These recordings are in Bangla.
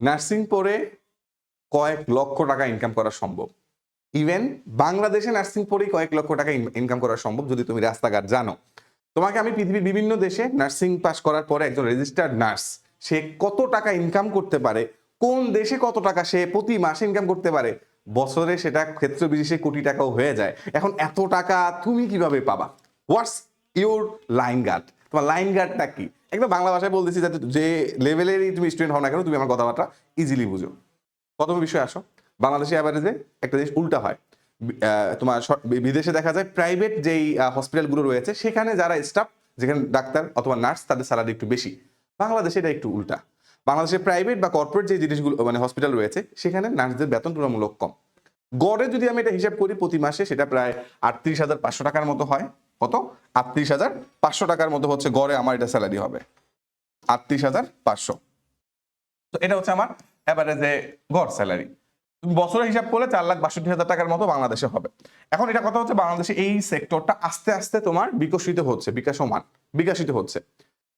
নার্সিং পড়ে কয়েক লক্ষ টাকা ইনকাম করা সম্ভব। ইভেন বাংলাদেশে নার্সিং পড়েই কয়েক লক্ষ টাকা ইনকাম করা সম্ভব যদি তুমি রাস্তাঘাট জানো। তোমাকে আমি পৃথিবীর বিভিন্ন দেশে নার্সিং পাস করার পরে একজন রেজিস্টার্ড নার্স, সে কত টাকা ইনকাম করতে পারে, কোন দেশে কত টাকা সে প্রতি মাসে ইনকাম করতে পারে, বছরে সেটা ক্ষেত্র বিশেষে কোটি টাকাও হয়ে যায়। এখন এত টাকা তুমি কীভাবে পাবা? হোয়াটস ইউর লাইন গার্ড তোমার লাইন গার্ডটা কি? একদম বাংলা ভাষায় বলতেছি যাতে যে লেভেলেরই তুমি স্টুডেন্ট হও না কেন, তুমি আমার কথাবার্তা ইজিলি বুঝো। প্রথম বিষয় আসো, বাংলাদেশে অ্যাভারেজে একটা জিনিস উল্টা হয়। তোমার বিদেশে দেখা যায় প্রাইভেট যেই হসপিটালগুলো রয়েছে, সেখানে যারা স্টাফ যেখানে ডাক্তার অথবা নার্স তাদের স্যালারি একটু বেশি। বাংলাদেশে এটা একটু উল্টা। বাংলাদেশে প্রাইভেট বা কর্পোরেট যে জিনিসগুলো মানে হসপিটাল রয়েছে, সেখানে নার্সদের বেতন তুলনামূলক কম। গড়ে যদি আমি এটা হিসাব করি, প্রতি মাসে সেটা প্রায় আটত্রিশ হাজার পাঁচশো টাকার মতো হয়। কত? আটত্রিশ হাজার পাঁচশো টাকার মতো হচ্ছে গড়ে আমার এটা স্যালারি হবে। আটত্রিশ হাজার পাঁচশো। তো এটা হচ্ছে আমার অ্যাভারেজে গড় স্যালারি তুমি বছরে হিসাব করলে চার লাখ বাষট্টি হাজার টাকার মতো বাংলাদেশে হবে। এখন এটা কথা হচ্ছে বাংলাদেশে এই সেক্টরটা আস্তে আস্তে তোমার বিকশিত হচ্ছে, বিকাশমান, বিকাশিত হচ্ছে।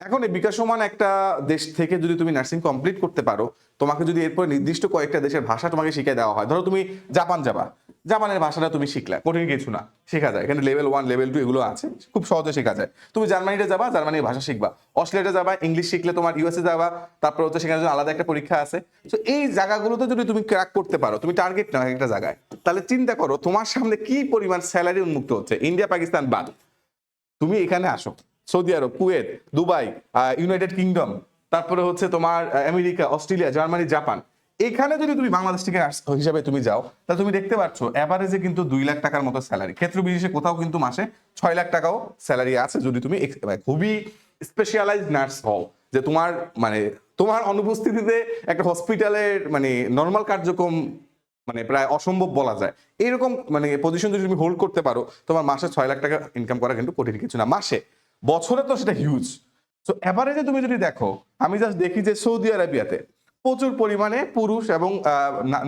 এখন এই বিকাশমান একটা দেশ থেকে যদি তুমি নার্সিং কমপ্লিট করতে পারো, তোমাকে যদি এরপর নির্দিষ্ট কয়েকটা দেশের ভাষা তোমাকে শিখিয়ে দেওয়া হয়, ধরো তুমি জাপান যাবা জাপানের ভাষাটা তুমি শিখলা, কঠিন কিছু না, শেখা যায়। এখানে লেভেল ওয়ান লেভেল টু এগুলো আছে, খুব সহজে শেখা যায়। তুমি জার্মানিতে যাবা, জার্মানির ভাষা শিখবা। অস্ট্রেলিয়াতে যাবা, ইংলিশ শিখলে তোমার ইউএসএ যাবা, তারপর হচ্ছে সেখানে আলাদা একটা পরীক্ষা আছে। তো এই জায়গাগুলোতে যদি তুমি ক্র্যাক করতে পারো, তুমি টার্গেট নাও একটা জায়গায়, তাহলে চিন্তা করো, তোমার সামনে কি পরিমাণ স্যালারি উন্মুক্ত হচ্ছে? ইন্ডিয়া পাকিস্তান বাদ। তুমি এখানে আসো Saudi Arab Kuwait Dubai United Kingdom তারপরে হচ্ছে তোমার আমেরিকা অস্ট্রেলিয়া জার্মানি জাপান এখানে যদি তুমি বাংলাদেশ থেকে হিসাবে তুমি যাও তাহলে তুমি দেখতে পাচ্ছ অ্যাভারেজে কিন্তু দুই লাখ টাকার মতো স্যালারি ক্ষেত্র বিশেষে কোথাও কিন্তু মাসে ছয় লাখ টাকাও স্যালারি আছে যদি তুমি মানে খুবই স্পেশালাইজ নার্স হও, যে তোমার মানে তোমার অনুপস্থিতিতে একটা হসপিটালের মানে নর্মাল কার্যক্রম মানে প্রায় অসম্ভব বলা যায়। এরকম মানে পজিশন যদি তুমি হোল্ড করতে পারো, তোমার মাসে ছয় লাখ টাকা ইনকাম করা কিন্তু কঠিন কিছু না। মাসে, বছরে তো সেটা হিউজ তো এভারেজে তুমি যদি দেখো, আমি জাস্ট দেখি যে সৌদি আরবিয়াতে প্রচুর পরিমাণে পুরুষ এবং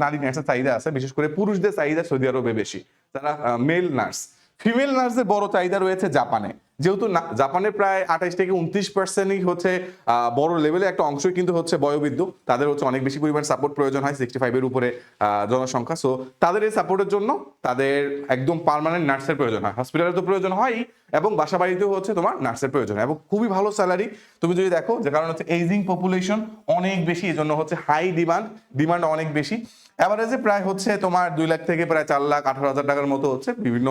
নারী নার্সের চাহিদা আছে। বিশেষ করে পুরুষদের চাহিদা সৌদি আরবে বেশি। তারা মেল নার্স ফিমেল নার্সের বড় চাহিদা রয়েছে জাপানে। যেহেতু জাপানের প্রায় আঠাইশ থেকে উনত্রিশ পার্সেন্টই হচ্ছে বড় লেভেলে একটা অংশই কিন্তু হচ্ছে বয়োবৃদ্ধ। তাদের হচ্ছে অনেক বেশি পরিমাণ সাপোর্ট প্রয়োজন হয় সিক্সটি ফাইভের উপরে জনসংখ্যা। সো তাদের এই সাপোর্টের জন্য তাদের একদম পার্মানেন্ট নার্সের প্রয়োজন হয়। হসপিটালে তো প্রয়োজন হয়ই এবং বাসা বাড়িতেও হচ্ছে তোমার নার্সের প্রয়োজন এবং খুবই ভালো স্যালারি তুমি যদি দেখো, যে কারণ হচ্ছে এইজিং পপুলেশন অনেক বেশি এই জন্য হচ্ছে হাই ডিমান্ড ডিমান্ড অনেক বেশি। অ্যাভারেজে প্রায় হচ্ছে তোমার দুই লাখ থেকে প্রায় চার লাখ আঠারো হাজার টাকার মতো হচ্ছে বিভিন্ন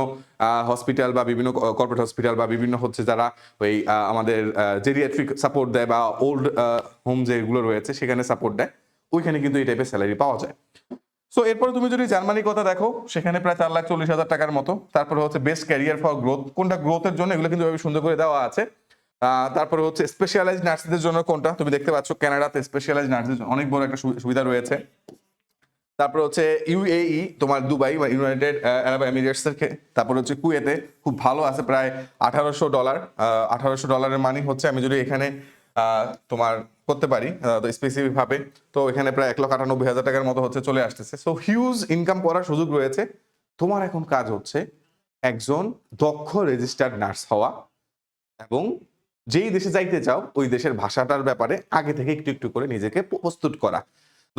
হসপিটাল বা বিভিন্ন কর্পোরেট হসপিটাল বা বিভিন্ন হচ্ছে যারা ওই আমাদের জেরিয়াট্রিক সাপোর্ট দেয় বা ওল্ড হোম যেগুলো রয়েছে সেখানে সাপোর্ট দেয়, ওইখানে কিন্তু এই টাইপের স্যালারি পাওয়া যায়। সো এরপরে তুমি যদি জার্মানির কথা দেখো, সেখানে প্রায় চার লাখ চল্লিশ হাজার টাকার মতো। তারপরে হচ্ছে বেস্ট ক্যারিয়ার ফর গ্রোথ কোনটা গ্রোথের জন্য, এগুলো কিন্তু সুন্দর করে দেওয়া আছে। তারপরে হচ্ছে স্পেশালাইজ নার্সদের জন্য কোনটা, তুমি দেখতে পাচ্ছ কানাডাতে স্পেশালাইজ নার্সদের অনেক বড় একটা সুবিধা রয়েছে। তারপর হচ্ছে ইউএই তোমার দুবাই বা ইউনাইটেড আরব এমিরেটস তারপর হচ্ছে কুয়েতে, খুব ভালো আছে, প্রায় আঠারোশো ডলার। আঠারোশো ডলারের মানি হচ্ছে আমি যদি এখানে তোমার করতে পারি স্পেসিফিক ভাবে, তো এখানে প্রায় এক লক্ষ আটানব্বই হাজার টাকার মতো হচ্ছে চলে আসতেছে। সো হিউজ ইনকাম করার সুযোগ রয়েছে। তোমার এখন কাজ হচ্ছে একজন দক্ষ রেজিস্টার্ড নার্স হওয়া এবং যেই দেশে যাইতে চাও, ওই দেশের ভাষাটার ব্যাপারে আগে থেকে একটু একটু করে নিজেকে প্রস্তুত করা।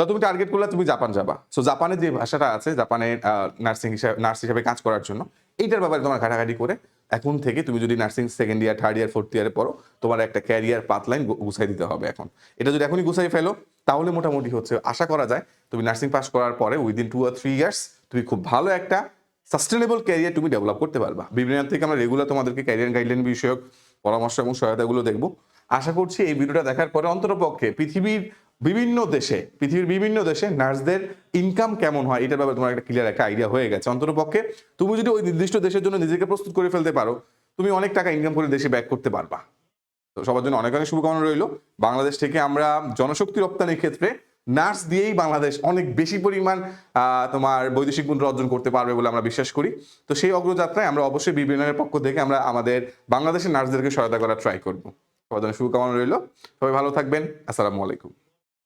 ধর তুমি টার্গেট করলে তুমি জাপান যাবা। সো জাপানের যে ভাষাটা আছে জাপানের নার্সিং হিসাবে নার্স হিসাবে কাজ করার জন্য, এইটার ব্যাপারে তোমার ঘাটাঘাটি করে এখন থেকে তুমি যদি nursing second year third year fourth ইয়ারে পড়ো, তোমার একটা ক্যারিয়ার পাথলাইন গুছাই দিতে হবে এখন। এটা যদি এখনই গুছাই ফেলো, তাহলে মোটামুটি হচ্ছে, আশা করা যায় তুমি নার্সিং পাস করার পরে উইদিন টু আর থ্রি ইয়ার্স তুমি খুব ভালো একটা সাস্টেনেবল ক্যারিয়ার তুমি ডেভেলপ করতে পারবা। বিভিন্ন থেকে আমরা রেগুলার তোমাদেরকে ক্যারিয়ার গাইডলাইন বিষয়ক পরামর্শ এবং সহায়তাগুলো দেখব। আশা করছি এই ভিডিওটা দেখার পরে অন্ততপক্ষে পৃথিবীর বিভিন্ন দেশে, পৃথিবীর বিভিন্ন দেশে নার্সদের ইনকাম কেমন হয়, এটার ব্যাপারে তোমার একটা ক্লিয়ার একটা আইডিয়া হয়ে গেছে অন্ততপক্ষে। তুমি যদি ওই নির্দিষ্ট দেশের জন্য নিজেকে প্রস্তুত করে ফেলতে পারো, তুমি অনেক টাকা ইনকাম করে দেশে ব্যাক করতে পারবা। তো সবার জন্য অনেক অনেক শুভকামনা রইল। বাংলাদেশ থেকে আমরা জনশক্তি রপ্তানির ক্ষেত্রে নার্স দিয়েই বাংলাদেশ অনেক বেশি পরিমাণ তোমার বৈদেশিক মুদ্রা অর্জন করতে পারবে বলে আমরা বিশ্বাস করি। তো সেই অগ্রযাত্রায় আমরা অবশ্যই বিবিএনের পক্ষ থেকে আমরা আমাদের বাংলাদেশের নার্সদেরকে সহায়তা করার ট্রাই করব। সবার জন্য শুভকামনা রইল। সবাই ভালো থাকবেন। আসসালামু আলাইকুম।